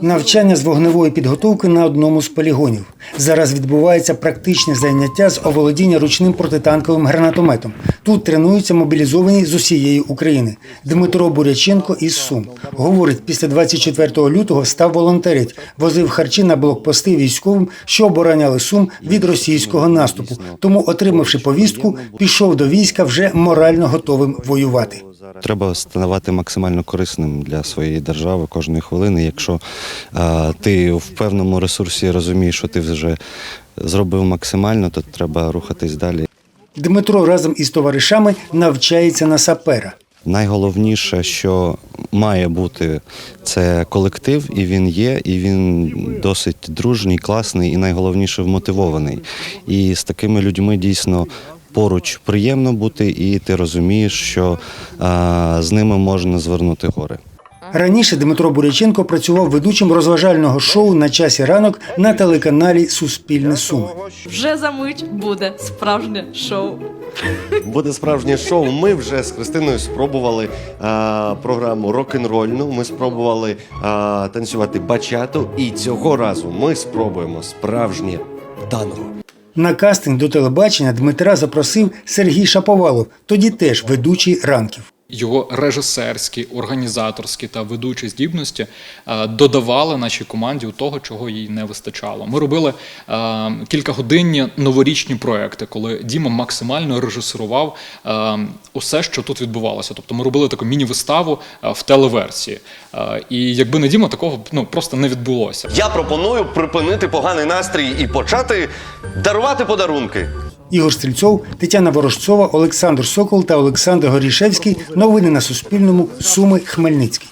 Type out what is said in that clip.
Навчання з вогневої підготовки на одному з полігонів. Зараз відбувається практичне заняття з оволодіння ручним протитанковим гранатометом. Тут тренуються мобілізовані з усієї України. Дмитро Буряченко із Сум говорить, після 24 лютого став волонтерить, возив харчі на блокпости військовим, що обороняли Сум від російського наступу. Тому, отримавши повістку, пішов до війська вже морально готовим воювати. Треба ставати максимально корисним для своєї держави кожної хвилини. Якщо е, ти в певному ресурсі розумієш, що ти вже зробив максимально, то треба рухатись далі. Дмитро разом із товаришами навчається на сапера. Найголовніше, що має бути, це колектив, і він є, і він досить дружній, класний і найголовніше вмотивований. І з такими людьми дійсно поруч приємно бути, і ти розумієш, що з ними можна звернути гори. Раніше Дмитро Буряченко працював ведучим розважального шоу на часі ранок на телеканалі Суспільне Суми. Вже за мить буде справжнє шоу. Буде справжнє шоу. Ми вже з Христиною спробували е, програму рок-н-рольну. Ми спробували е, танцювати бачату, і цього разу ми спробуємо справжнє танго. На кастинг до телебачення Дмитра запросив Сергій Шаповалов, тоді теж ведучий ранків. Його режисерські, організаторські та ведучі здібності е, додавали нашій команді у того, чого їй не вистачало. Ми робили е, кількагодинні новорічні проекти, коли Діма максимально режисерував е, усе, що тут відбувалося. Тобто ми робили таку міні-виставу в телеверсії. І якби не Діма, такого ну просто не відбулося. Я пропоную припинити поганий настрій і почати дарувати подарунки. Ігор Стрільцов, Тетяна Ворожцова, Олександр Сокол та Олександр Горішевський. Новини на Суспільному. Суми Хмельницький.